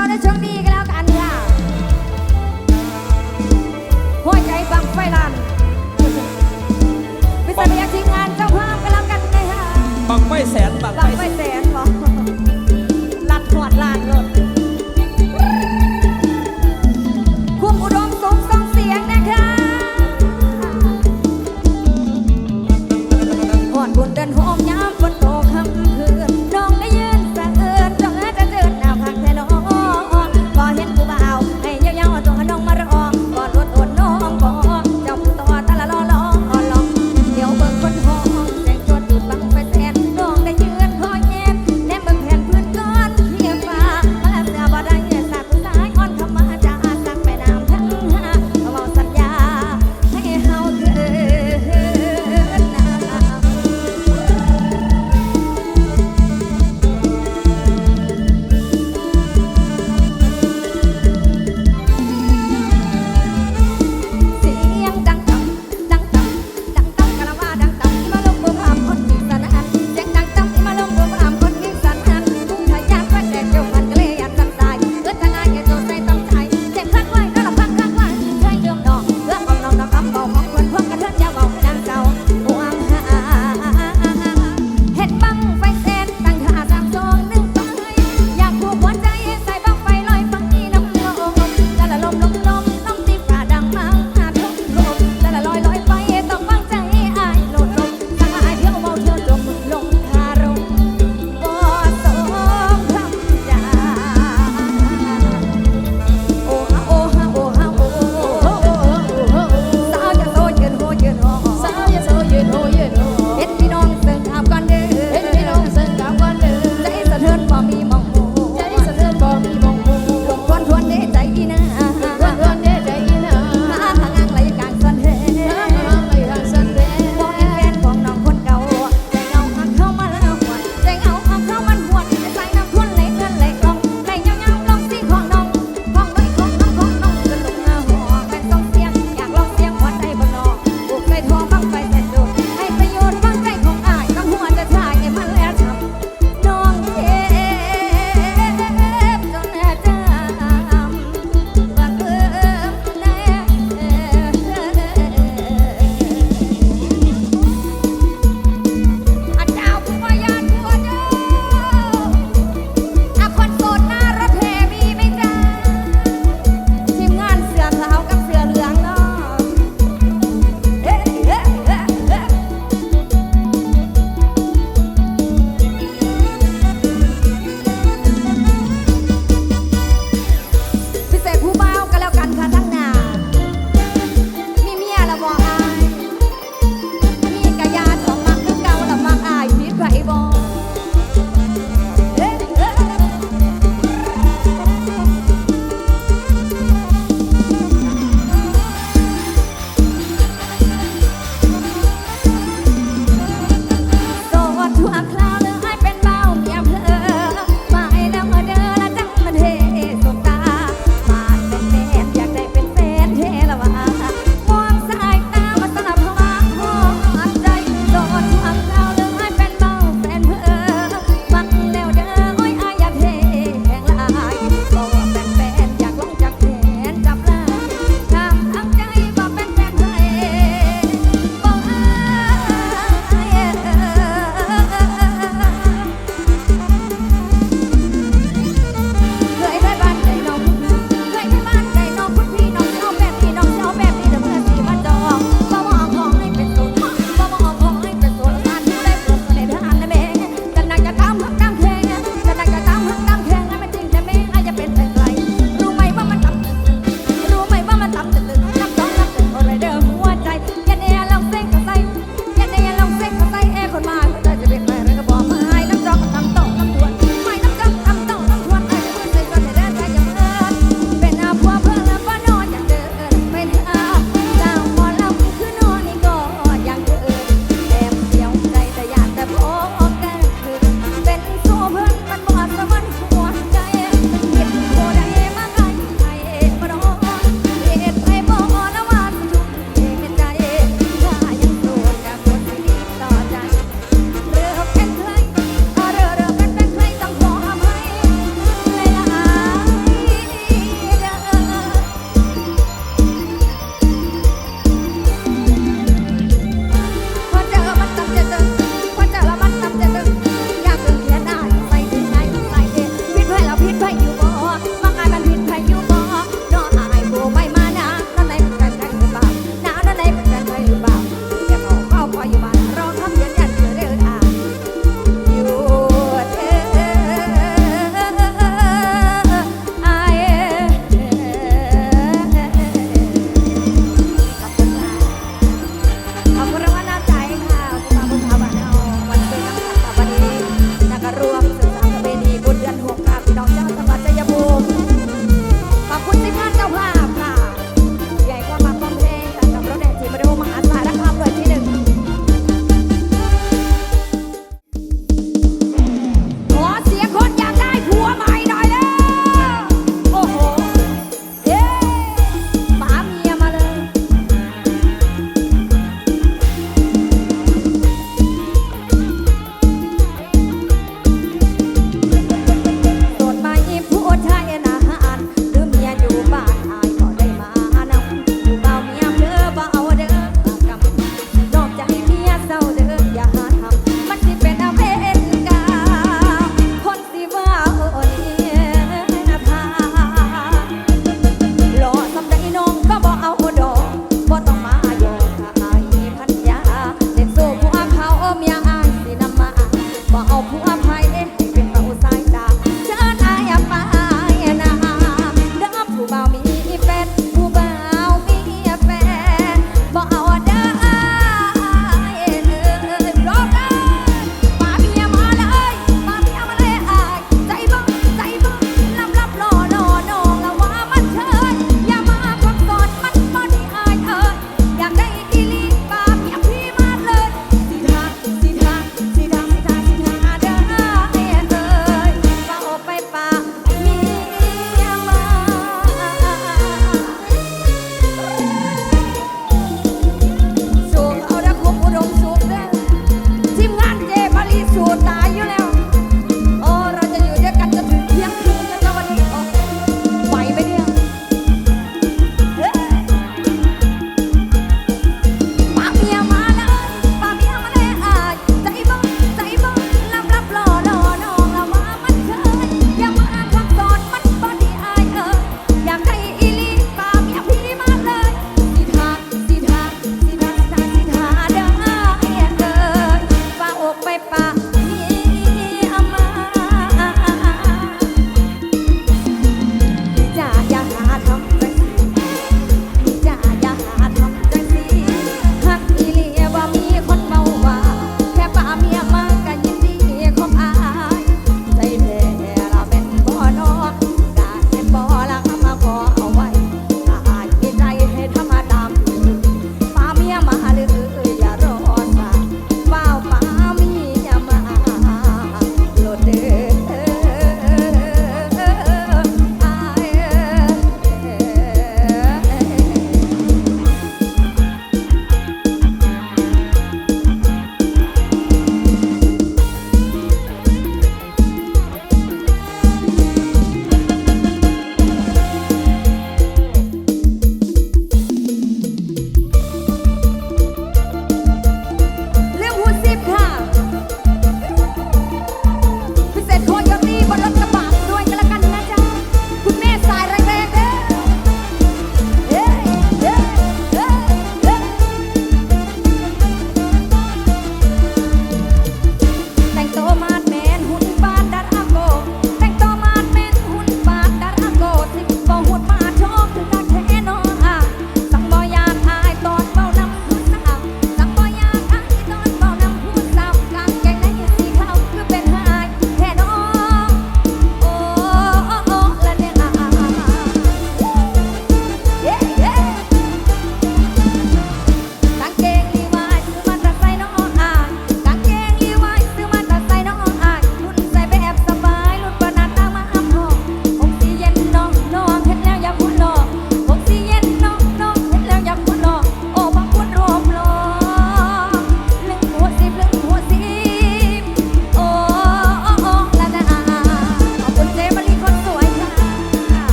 ต่อในช่วงนี้ก็แล้วกัน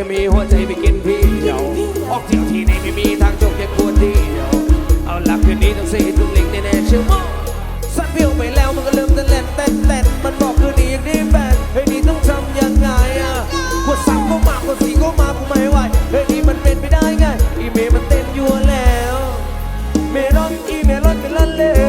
จะมีหัวใจไปกินพี่เดียวออกเที่ยวที่ไหนไม่มีทางจบแค่คนเดียวเอาหลักคืนนี้ต้องเสียทุกหลิงแน่ๆเชื่อมั้งสั่นเบี้ยวไปแล้วมันก็เริ่มจะเล่นแต้นเต้นมันบอกคืนนี้ยังนี้แบนเฮ้ยนี่ต้องทำยังไงอะกดสามก็มากดสี่ก็มากูไม่ไหวเฮ้ยนี่มันเป็นไปได้ไงอีเมย์มันเต้นยั่วแล้ว เมย์ร้อนอีเมย์ร้อนเนลอนเลย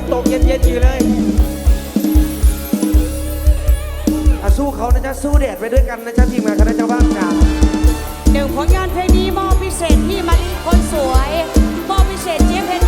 นตกเย็นเย็นอยู่เลยอะสู้เขานะจ๊ะสู้แดดไปด้วยกันนะจ๊ะทีมงานคณะเจ้าบ้านจ๋าหนึ่งผลงานเพลงนี้มอบพิเศษที่มาลีคนสวยมอบพิเศษเจ๊เพ